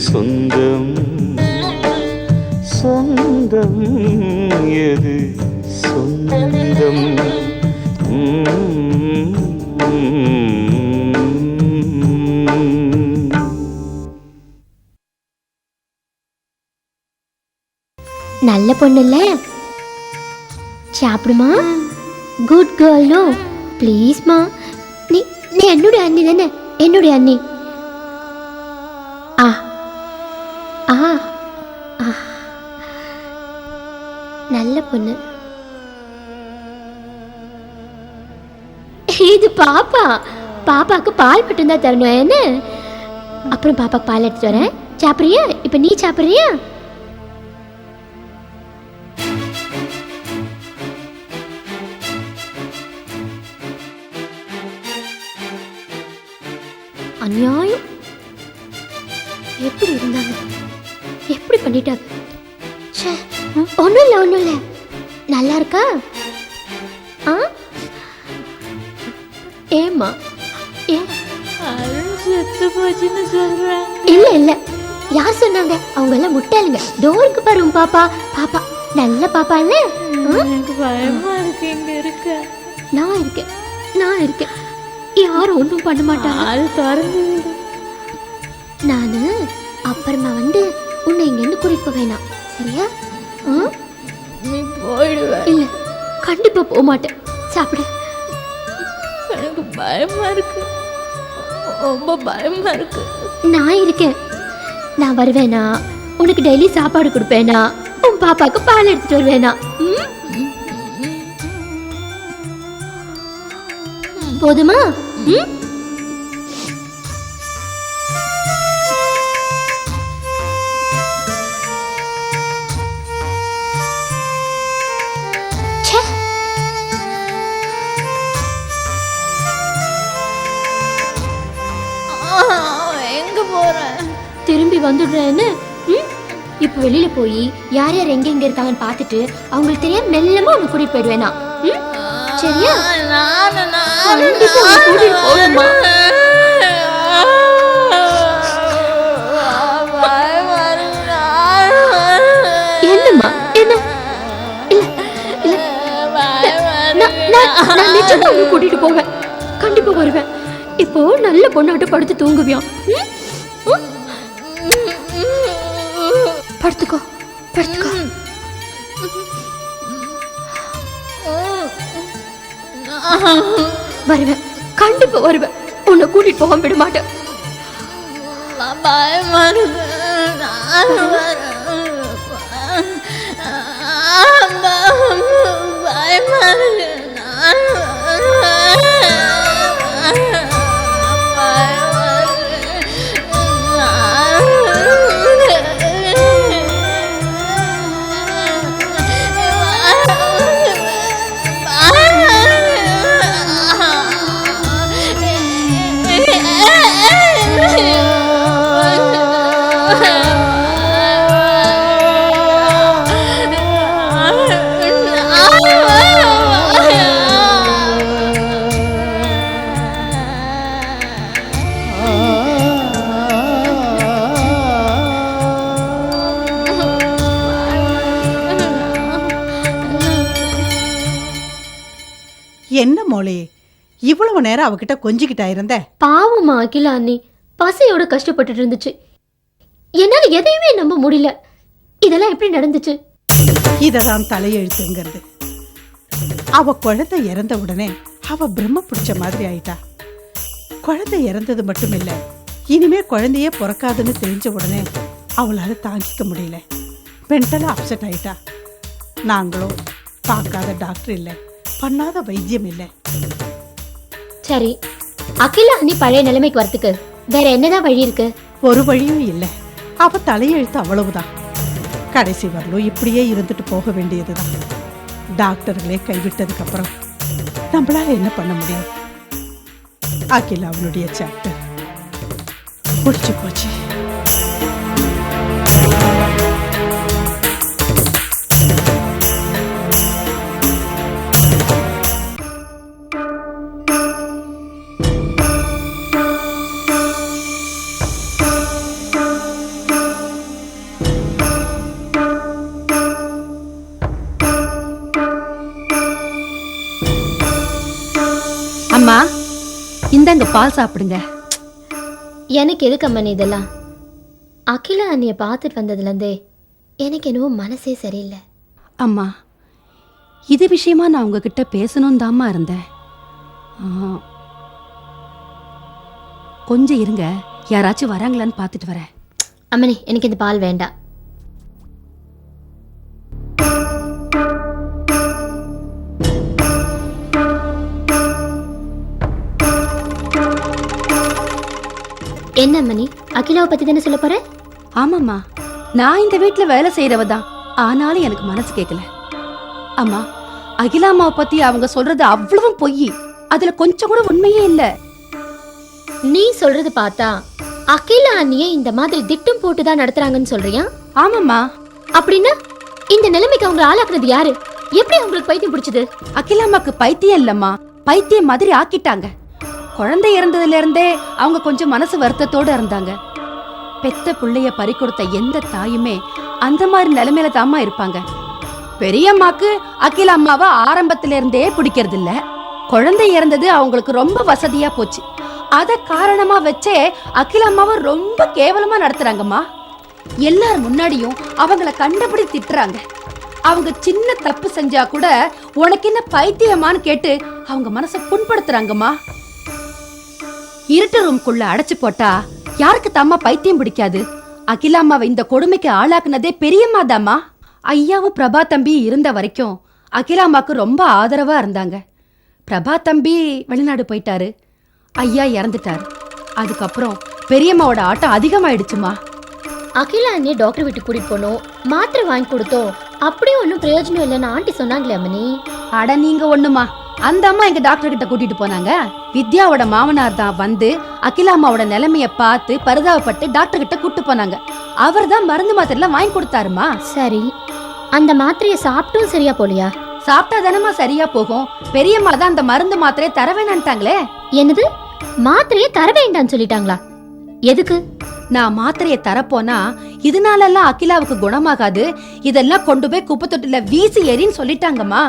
சொந்தம். சொந்தம் எது? சொந்தம். ம். நல்ல பொண்ணுல்ல? சாப்பிடுமா? குட் கேர்ளோ ப்ளீஸ்மா நீ நீ என்னுடைய அண்ணி தானே? என்னுடைய அண்ணி. ஆ. ஆ நல்ல பொண்ணு. இது பாப்பா. பாப்பாக்கு பால் மட்டும்தான் தரணும். என்ன? அப்புறம் பாப்பாக்கு பால் எடுத்துட்டு வரேன். சாப்பிட்றியா? இப்போ நீ சாப்பிட்றியா? அநியாயம். எப்படி இருந்தாங்க? எப்படி பண்ணிட்டாங்க ச்சே ஒன்றும் இல்லை ஒன்றும் இல்லை. நல்லா இருக்கா? ஆ? ஏம்மா? ஏ அருண் செத்து போச்சுன்னு சொல்றேன் இல்ல இல்ல. யார் சொன்னாங்க? அவங்க எல்லாம் முட்டாளுங்க. டோருக்கு பாரு உன் பாப்பா. பாப்பா நல்ல பாப்பா இல்ல? எனக்கு பயமா இருக்கு இங்க இருக்க. நான் இருக்கேன். நான் இருக்கேன். யாரும் ஒன்றும் பண்ண மாட்டாங்க. ஆள் திறந்து நானு அப்புறமா வந்து உன்னை இங்கேருந்து குறிக்க வேணாம். சரியா? நீ போயிடுவ. இல்ல கண்டிப்பா போக மாட்டேன். சாப்பிடு. எனக்கு பயமா இருக்கு. ரொம்ப பயமா இருக்கு. நான் இருக்கேன். நான் வருவேனா? உனக்கு டெய்லி சாப்பாடு கொடுப்பேனா? உன் பாப்பாக்கு பால் எடுத்துட்டு வருவேனா? போதுமா? ம்? வந்துடுறேன்னு? இப்ப வெளியில போய் யார் யார் எங்க எங்க இருக்காங்கன்னு பார்த்துட்டு அவங்களுக்கு தெரியாம மெல்லமா உன்னை கூட்டிட்டு போயிடுவேனா? சரியா? கண்டிப்பா கூட்டிட்டு என்னம்மா? என்ன? நான் நிச்சயமா கூட்டிட்டு போவேன். கண்டிப்பா வருவேன். இப்போ நல்ல பொண்ணாட்டு படுத்து தூங்குவியாம். படுத்துக்கோ படுத்துக்கோ. வருவேன் கண்டிப்பா வருவேன். உன்னை கூட்டிட்டு போகாம விட மாட்டேன். பயமா இருக்கு. பயமா இருக்கு என்ன மோளே? இவ்வளவு நேரம் அவகிட்ட கொஞ்சிக்கிட்டா இருந்த? பாவமா அகிலா அண்ணி. பசையோட கஷ்டப்பட்டுட்டு இருந்துச்சு. என்னால எதையுமே நம்ப முடியல. இதெல்லாம் எப்படி நடந்துச்சு? இததான் தலையெழுத்துங்கிறது. அவ குழந்தை இறந்த உடனே அவ பிரம்ம பிடிச்ச மாதிரி ஆயிட்டா. குழந்தை இறந்தது மட்டும் இல்ல இனிமே குழந்தையே பிறக்காதுன்னு தெரிஞ்ச உடனே அவளால தாங்கிக்க முடியல. மென்டலா அப்செட் ஆயிட்டா. நாங்களும் பார்க்காத டாக்டர் இல்லை. பண்ணாத வைத்தியம் இல்லை. சரி அகிலா அண்ணி பழைய நிலைமைக்கு வரதுக்கு வேற என்னதான் வழி இருக்கு? ஒரு வழியும் இல்லை. அவ தலையெழுத்து அவ்வளவுதான். கடைசி வரலும் இப்படியே இருந்துட்டு போக வேண்டியதுதான். டாக்டர்களே கைவிட்டதுக்கு அப்புறம் நம்மளால என்ன பண்ண முடியும்? அகில அவளுடைய சாப்டர் முடிச்சு போச்சு. இந்தாங்க பால் சாப்பிடுங்க. எனக்கு எதுக்கு அம்மனி இதெல்லாம்? அகிலா அண்ணியை பார்த்துட்டு வந்ததுலேருந்தே எனக்கு என்னவோ மனசே சரியில்லை. அம்மா இது விஷயமா நான் உங்ககிட்ட பேசணும் தாம்மா இருந்தேன். கொஞ்சம் இருங்க. யாராச்சும் வராங்களான்னு பார்த்துட்டு வரேன். அம்மனி எனக்கு இந்த பால் வேண்டாம். என்ன அம்மனி அகிலாவை பத்தி தானே சொல்ல போற? ஆமாம்மா. நான் இந்த வீட்ல வேலை செய்யறவ தான் ஆனாலும் எனக்கு மனசு கேட்கல அம்மா அகிலாமாவை பத்தி அவங்க சொல்றது அவ்வளவும் பொய். அதுல கொஞ்சம் கூட உண்மையே இல்ல. நீ சொல்றது பார்த்தா அகிலா அண்ணியை இந்த மாதிரி திட்டம் போட்டு தான் நடத்துறாங்கன்னு சொல்றியா? ஆமாம்மா. அப்படின்னா இந்த நிலைமைக்கு அவங்க ஆளாக்குனது யாரு? எப்படி அவங்களுக்கு பைத்தியம் பிடிச்சது? அகிலாமாக்கு பைத்தியம் இல்லம்மா. பைத்தியம் மாதிரி ஆக்கிட்டாங்க. குழந்தை இறந்ததுலேருந்தே அவங்க கொஞ்சம் மனசு வருத்தத்தோட இருந்தாங்க. பெத்த பிள்ளைய பறி கொடுத்த எந்த தாயுமே அந்த மாதிரி நிலைமையில தாமா இருப்பாங்க. பெரியம்மாக்கு அகில அம்மாவை ஆரம்பத்துல இருந்தே பிடிக்கிறது இல்ல குழந்தை இறந்தது அவங்களுக்கு ரொம்ப வசதியா போச்சு. அத காரணமா வச்சே அகில அம்மாவை ரொம்ப கேவலமா நடத்துறாங்கம்மா. எல்லார் முன்னாடியும் அவங்கள கண்டபடி திட்டுறாங்க. அவங்க சின்ன தப்பு செஞ்சா கூட உனக்கு என்ன பைத்தியமான்னு கேட்டு அவங்க மனசை புண்படுத்துறாங்கம்மா. இருட்டு ரூம்குள்ள அடைச்சு போட்டா யாருக்கு தாம்மா பைத்தியம் பிடிக்காது? அகிலாம்மாவை இந்த கொடுமைக்கு ஆளாக்குனதே பெரியம்மா தாம்மா ஐயாவும் பிரபா தம்பி இருந்த வரைக்கும் அகிலாம்மாக்கு ரொம்ப ஆதரவா இருந்தாங்க. பிரபா தம்பி வெளிநாடு போயிட்டாரு. ஐயா இறந்துட்டாரு. அதுக்கப்புறம் பெரியம்மாவோட ஆட்டம் அதிகமாயிடுச்சுமா. அகிலா அண்ணியை டாக்டர் வீட்டுக்கு கூட்டிட்டு போனோம். மாத்திரை வாங்கி கொடுத்தோம். அப்படியும் ஒன்றும் பிரயோஜனம் இல்லைன்னு ஆண்டி சொன்னாங்களே அம்மனி அட நீங்க ஒண்ணுமா? அந்த அம்மா எங்க டாக்டர் கிட்ட கூட்டிட்டு போனாங்க. வித்யாவோட மாமனார் தான் வந்து அகிலா அம்மாவோட நிலைமைய பார்த்து பரிதாபப்பட்டு டாக்டர் கிட்ட கூட்டு போனாங்க. அவர் தான் மருந்து மாத்திரை எல்லாம் வாங்கி கொடுத்தாருமா? சரி. அந்த மாத்திரையை சாப்பிட்டும் சரியா போலியா? சாப்பிட்டா தானமா சரியா போகும். பெரியம்மா தான் அந்த மருந்து மாத்திரையை தர வேணான்ட்டாங்களே. என்னது? மாத்திரையை தர வேண்டாம்னு சொல்லிட்டாங்களா? எதுக்கு? நான் மாத்திரையை தரப்போனா இதனால எல்லாம் அகிலாவுக்கு குணமாகாது. இதெல்லாம் கொண்டு போய் குப்பை தொட்டில வீசி எறின்னு சொல்லிட்டாங்கம்மா.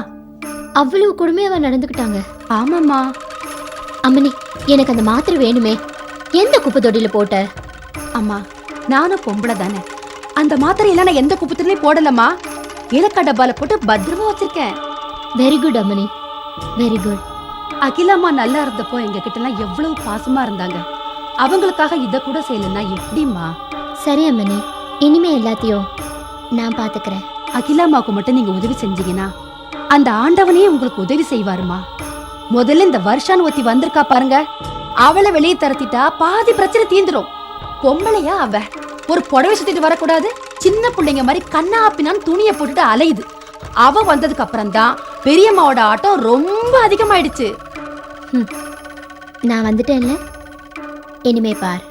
அவ்வளவு கொடுமையாவா நடந்துக்கிட்டாங்க. ஆமாம்மா. அம்மனி எனக்கு அந்த மாத்திரை வேணுமே. எந்த குப்பை தொட்டியில போட்ட? அம்மா நானும் பொம்பளை தானே. அந்த மாத்திரையெல்லாம் நான் எந்த குப்பத்திலையும் போடலம்மா. இலக்க டப்பால போட்டு பத்திரமா வச்சிருக்கேன். வெரி குட் அம்மனி வெரி குட் அகிலாம்மா நல்லா இருந்தப்போ எங்க கிட்ட எல்லாம் எவ்வளவு பாசமா இருந்தாங்க. அவங்களுக்காக இத கூட செய்யலன்னா எப்படிம்மா? சரி அம்மனி இனிமே எல்லாத்தையும் நான் பாத்துக்கிறேன். அகிலாம்மாவுக்கு மட்டும் நீங்க உதவி செஞ்சீங்கன்னா அந்த ஆண்டவனே உங்களுக்கு உதவி செய்வாருமா? முதல்ல இந்த வருஷான் ஒத்தி வந்திருக்கா பாருங்க. அவளை வெளியே தரத்திட்டா பாதி பிரச்சனை தீந்துரும் பொம்பளையா அவ. ஒரு புடவை சுத்திட்டு வரக்கூடாது. சின்ன பிள்ளைங்க மாதிரி கண்ணா ஆப்பினான்னு துணியை போட்டுட்டு அலையுது. அவ வந்ததுக்கு அப்புறம் தான் பெரியம்மாவோட ஆட்டம் ரொம்ப அதிகமாயிடுச்சு. நான் வந்துட்டேன்ல. இனிமே பார்.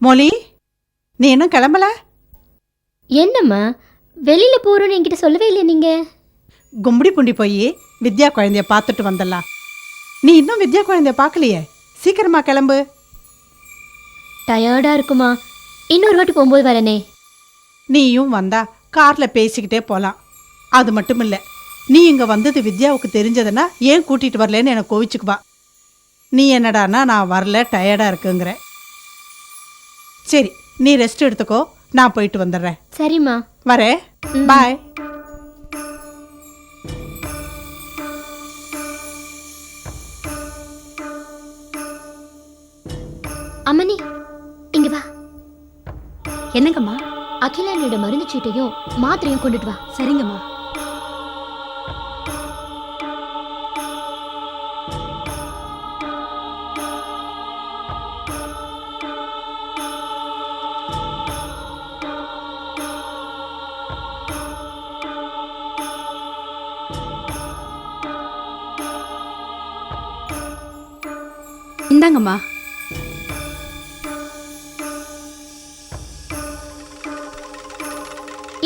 மொழி நீ இன்னும் கிளம்பல? என்னம்மா வெளியில போறோம்னு என்கிட்ட சொல்லவே இல்லையா நீங்க. கும்படி புண்டி போய் வித்யா குழந்தைய பார்த்துட்டு வந்துடலாம் நீ இன்னும் வித்யா குழந்தைய பார்க்கலையே? சீக்கிரமா கிளம்பு. டயர்டா இருக்குமா? இன்னொரு வாட்டி போகும்போது வரனே. நீயும் வந்தா கார்ல பேசிக்கிட்டே போலாம். அது மட்டும் இல்ல நீ இங்க வந்தது வித்யாவுக்கு தெரிஞ்சதுன்னா ஏன் கூட்டிட்டு வரலன்னு எனக்கு கோவிச்சுக்குவா. நீ என்னடான்னா நான் வரல டயர்டா இருக்குங்கிற. சரி நீ ரெஸ்ட் எடுத்துக்கோ. நான் போயிட்டு வந்துடுறேன். சரிம்மா. வரேன். பாய் அம்மனி இங்க வா. என்னங்கம்மா? அகிலானியோட மருந்து சீட்டையும் மாத்திரையும் கொண்டுட்டு வா. சரிங்கம்மா. இந்தாங்கம்மா.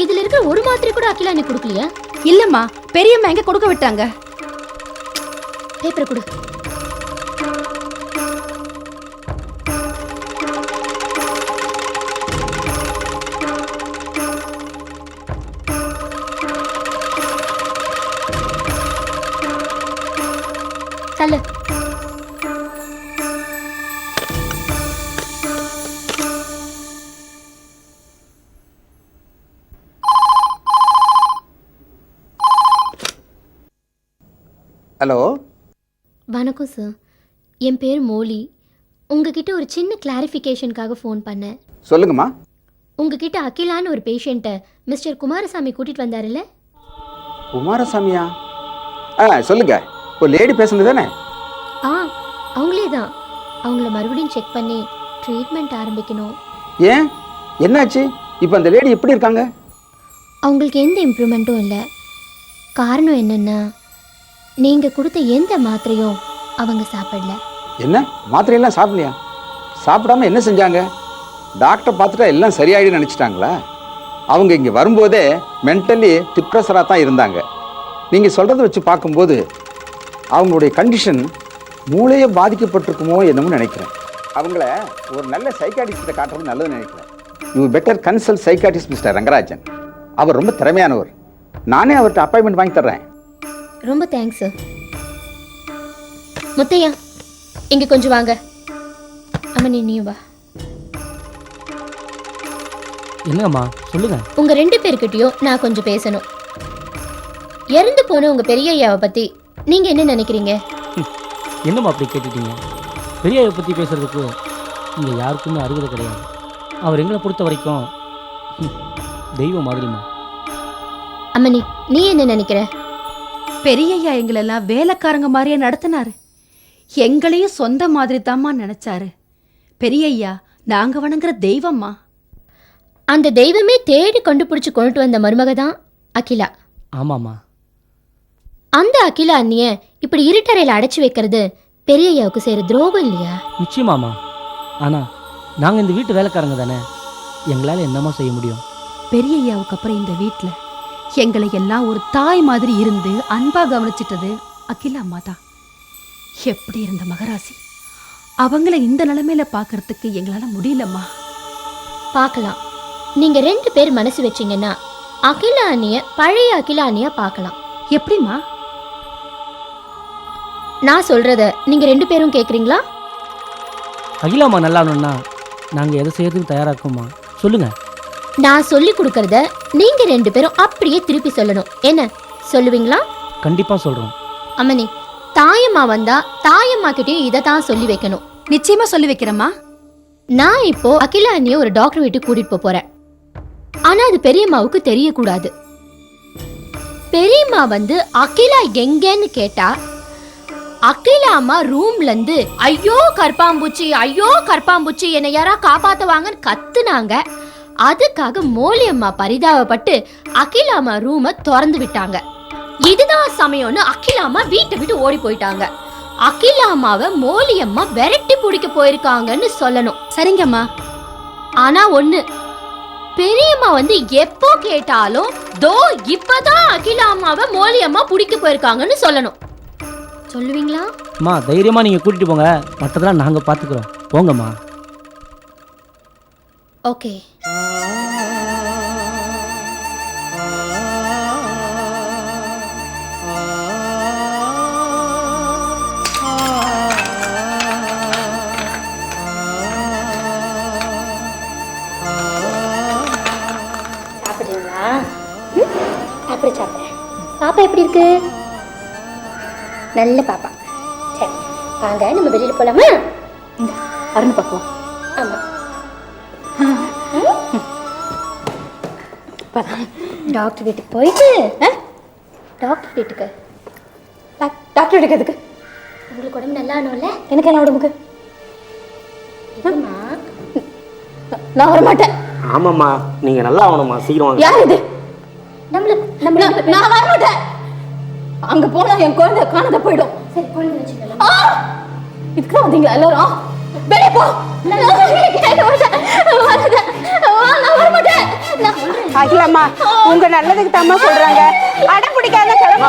இதுல இருக்க ஒரு மாத்திரை கூட அகிலா எனக்கு கொடுக்கலையா? இல்லம்மா பெரியம்மா எங்க கொடுக்க விட்டாங்க. பேப்பரை கொடு. தள்ளு. ஹலோ? வணக்கம் சார் என் பேர் மோலி. உங்ககிட்ட ஒரு சின்ன கிளாரிஃபிகேஷனுக்காக ஃபோன் பண்ணேன். சொல்லுங்கம்மா. உங்ககிட்ட அகிலான்னு ஒரு பேஷண்ட்டை மிஸ்டர் குமாரசாமி கூட்டிகிட்டு வந்தாருல்ல? குமாரசாமியா? ஆ சொல்லுங்க. ஒரு லேடி பேசுனது தானே? ஆ அவங்களே தான். அவங்கள மறுபடியும் செக் பண்ணி ட்ரீட்மெண்ட் ஆரம்பிக்கணும். ஏன்? என்னாச்சு? இப்போ அந்த லேடி எப்படி இருக்காங்க? அவங்களுக்கு எந்த இம்ப்ரூவ்மெண்ட்டும் இல்லை. காரணம் என்னென்னா நீங்கள் கொடுத்த எந்த மாத்திரையும் அவங்க சாப்பிடல. என்ன? மாத்திரையெல்லாம் சாப்பிடலையா? சாப்பிடாம என்ன செஞ்சாங்க? டாக்டர் பார்த்துட்டா எல்லாம் சரியாயிடுன்னு நினச்சிட்டாங்களா? அவங்க இங்கே வரும்போதே மென்டலி டிப்ரெஷராக தான் இருந்தாங்க. நீங்கள் சொல்கிறத வச்சு பார்க்கும்போது அவங்களுடைய கண்டிஷன் மூளையே பாதிக்கப்பட்டிருக்குமோ என்னமோ நினைக்கிறேன். அவங்கள ஒரு நல்ல சைக்காட்டிஸ்ட்டை காட்டுறது நல்லதுன்னு நினைக்கிறேன். You better consult psychiatrist mister Rangarajan. அவர் ரொம்ப திறமையானவர். நானே அவர்கிட்ட அப்பாயின்மெண்ட் வாங்கி தர்றேன். ரொம்ப தேங்க்ஸ் சார் முத்தையா இங்கே கொஞ்சம் வாங்க. அம்மனி நீயும் வா. என்னங்கம்மா? சொல்லுங்க. உங்கள் ரெண்டு பேர்கிட்டயும் நான் கொஞ்சம் பேசணும். இறந்து போன உங்கள் பெரிய ஐயாவை பற்றி நீங்கள் என்ன நினைக்கிறீங்க? என்னம்மா அப்படி கேட்டுட்டீங்க? பெரியாரை பற்றி பேசுறதுக்கு இங்கே யாருக்குமே அருகதை கிடையாது. அவர் எங்களை பொறுத்த வரைக்கும் தெய்வம் மாதிரிம்மா. அம்மனி நீ என்ன நினைக்கிற? பெரியய்யா எங்களெல்லாம் வேலைக்காரங்க மாதிரியே நடத்தினாரு. எங்களையும் சொந்த மாதிரி தாம்மா நினைச்சாரு. பெரியய்யா நாங்க வணங்குற தெய்வம்மா. அந்த தெய்வமே தேடி கண்டுபிடிச்சு கொண்டுட்டு வந்த மருமக தான் அகிலா. ஆமாம்மா. அந்த அகிலா அண்ணிய இப்படி இருட்டறையில் அடைச்சு வைக்கிறது பெரிய ஐயாவுக்கு செய்யற துரோகம் இல்லையா? நிச்சயமாம்மா. ஆனால் நாங்கள் இந்த வீட்டு வேலைக்காரங்க தானே. எங்களால் என்னம்மா செய்ய முடியும்? பெரியய்யாவுக்கு அப்புறம் இந்த வீட்ல எங்களை எல்லாம் ஒரு தாய் மாதிரி இருந்து அன்பா கவனிச்சிட்டது அகிலா அம்மா தான். எப்படி இருந்த மகராசி? அவங்கள இந்த நிலைமையில பார்க்கறதுக்கு எங்களால முடியலம்மா. பார்க்கலாம். நீங்க ரெண்டு பேர் மனசு வச்சீங்கன்னா அகிலா அண்ணிய பழைய அகிலா அண்ணியா பார்க்கலாம். எப்படிம்மா? நான் சொல்றத நீங்க ரெண்டு பேரும் கேக்குறீங்களா? அகிலாம்மா நல்லாணும்னா நாங்கள் எதை செய்யறதுக்கு தயாராக இருக்கோம்மா? சொல்லுங்கள் நான் சொல்லி கொடுக்கறத நீங்க ரெண்டு பேரும் அப்படியே திருப்பி சொல்லணும். என்ன? சொல்லுவீங்களா? கண்டிப்பாக சொல்கிறோம் அம்மனி தாயம்மா வந்தா தாயம்மா கிட்டயும் இதை தான் சொல்லி வைக்கணும். நிச்சயமா சொல்லி வைக்கிறேம்மா. நான் இப்போ அகிலா அண்ணிய ஒரு டாக்டர் வீட்டுக்கு கூட்டிட்டு போப் போறேன். ஆனா அது பெரியம்மாவுக்கு தெரியக்கூடாது. பெரியம்மா வந்து அகிலா எங்கன்னு கேட்டா அகிலா அம்மா ரூம்ல இருந்து ஐயோ கற்பாம்பூச்சி ஐயோ கற்பாம்பூச்சி என்னை யாரா காப்பாத்துவாங்கன்னு கத்துனாங்க. அதுக்காக மோலி அம்மா பரிதாபப்பட்டு அகிலா அம்மா ரூமை திறந்து விட்டாங்க. இதுதான் சமயம்னு அகிலா அம்மா வீட்டை விட்டு ஓடி போயிட்டாங்க. அகிலா அம்மாவை மோலி அம்மா விரட்டி பிடிக்க போயிருக்காங்கன்னு சொல்லணும். சரிங்கம்மா ஆனா ஒண்ணு பெரியம்மா வந்து எப்போ கேட்டாலும் தோ இப்பதான் அகிலா அம்மாவை மோலி அம்மா பிடிக்க போயிருக்காங்கன்னு சொல்லணும். சொல்லுவீங்களா? அம்மா தைரியமாக நீங்கள் கூட்டிகிட்டு போங்க. மற்றதெல்லாம் நாங்கள் பார்த்துக்குறோம் போங்கம்மா. ஓகே. சாப்பிடு சாப்பிடு. பாப்பா எப்படி இருக்கு? நல்ல பாப்பா. சரி வாங்க நம்ம வெளியில போகலாமா இந்த அருண் பக்கம் ஆமா. டாக்டர் வீட்டுக்கு போயிட்டு டாக்டர் வீட்டுக்கு டாக்டர் வீட்டுக்கு எதுக்கு உங்களுக்கு உடம்பு நல்லா ஆனோம்ல எனக்கு என்ன உடம்புக்கு நான் வர மாட்டேன் ஆமாம்மா நீங்கள் நல்லா ஆகணும்மா சீக்கிரம் யார் இது நம்மள நம்மள நான் வர மாட்டேன் அங்க போனா என் குழந்தை காணாத போயிடும் சரி குழந்தை வச்சுக்கலாம் இதுக்கு வந்தீங்களா எல்லாரும் வெளியே போ உங்க நல்லதுக்கு தாம்மா சொல்றாங்க. அடம் பிடிக்காத கிளம்ப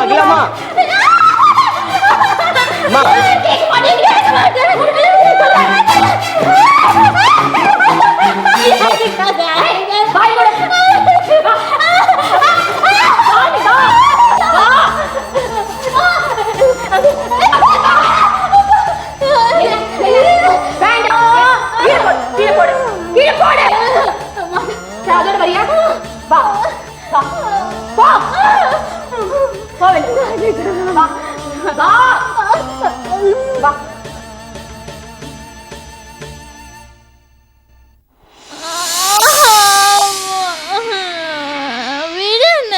போ. போ வெளியே. வா. விடுண்ண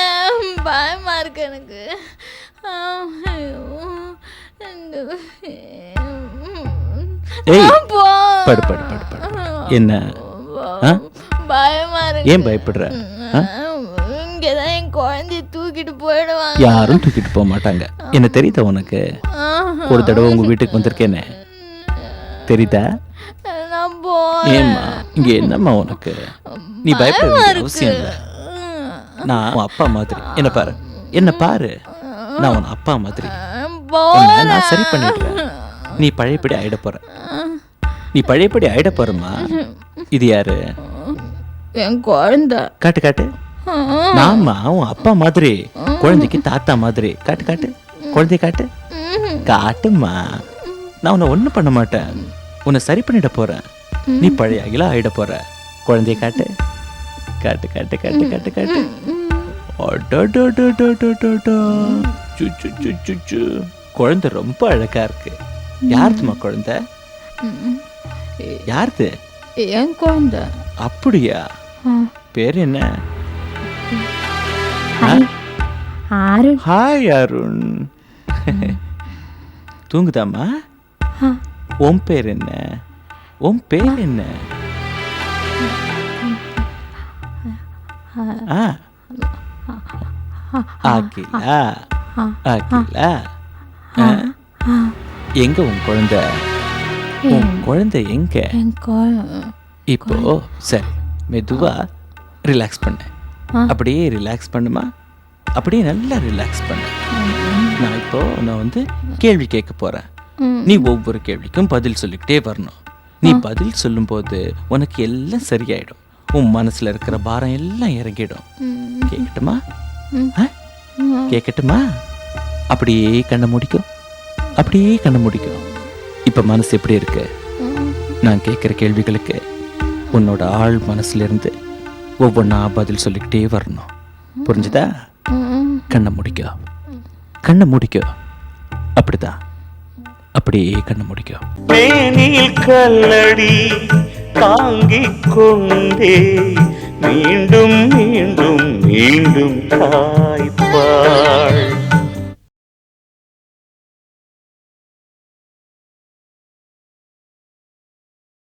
பயமா இருக்கு எனக்கு. படு, படு, படு, படு. என்ன? ஆ? பயமா இருக்கு ஏன் பயப்படுற போயிடுவாங்க. யாரும் தூக்கிட்டு போக மாட்டாங்க. என்ன தெரியுதா உனக்கு? ஒரு தடவை உங்க வீட்டுக்கு வந்திருக்கேனே தெரியுதா? நான் போறேன் ஏம்மா இங்க என்னம்மா உனக்கு? நீ பயப்பட வேண்டிய அவசியம் இல்லை. நான் உன் அப்பா மாதிரி. என்ன பாரு என்ன பாரு? நான் உன் அப்பா மாதிரி. உன்னை நான் சரி பண்ணிடுறேன். நீ பழையபடி ஆயிட போற. நீ பழையபடி ஆயிட போறமா இது யாரு? என் குழந்தை. காட்டு காட்டு. நாமா உன் அப்பா மாதிரி குழந்தைக்கு தாத்தா மாதிரி. காட்டு காட்டு. குழந்தை காட்டு. காட்டுமா நான் உன்னை ஒண்ணும் பண்ண மாட்டேன். உன்னை சரி பண்ணிட போறேன். நீ பழைய அகிலா ஆயிட போற. குழந்தைய காட்டு. காட்டு காட்டு காட்டு காட்டு காட்டு. குழந்தை ரொம்ப அழகா இருக்கு. யாருதுமா குழந்தை? யாருது? என் குழந்தை. அப்படியா? பேர் என்ன? ஆறு ஹாய் அருண் தூங்குதாம்மா? உன் பேர் என்ன? உன் பேர் என்ன? ஆ. அகிலா. அகிலா. ஆ? எங்க உன் குழந்தை? உன் குழந்தை எங்க? இப்போ சரி மெதுவா ரிலாக்ஸ் பண்ணு. அப்படியே ரிலாக்ஸ் பண்ணுமா? அப்படியே நல்லா ரிலாக்ஸ் பண்ணு. நான் இப்போ நான் வந்து கேள்வி கேட்க போறேன். நீ ஒவ்வொரு கேள்விக்கும் பதில் சொல்லிக்கிட்டே வரணும். நீ பதில் சொல்லும்போது உனக்கு எல்லாம் சரியாயிடும். உன் மனசுல இருக்கிற பாரம் எல்லாம் இறங்கிடும். கேட்கட்டுமா? கேட்கட்டுமா அப்படியே கண்ணை முடிக்கும். அப்படியே கண்ணை முடிக்கும். இப்ப மனசு எப்படி இருக்கு? நான் கேட்குற கேள்விகளுக்கு உன்னோட ஆள் மனசுல இருந்து ஒவ்வொன்றா பதில் சொல்லிக்கிட்டே வரணும். புரிஞ்சுதா? கண்ணை முடிக்கோ. கண்ணை முடிக்கோ. அப்படிதான் அப்படியே கண்ணை முடிக்கோ. மேனில் கல்லடி தாங்கிக் கொண்டே மீண்டும் மீண்டும் மீண்டும் தாய்ப்பால்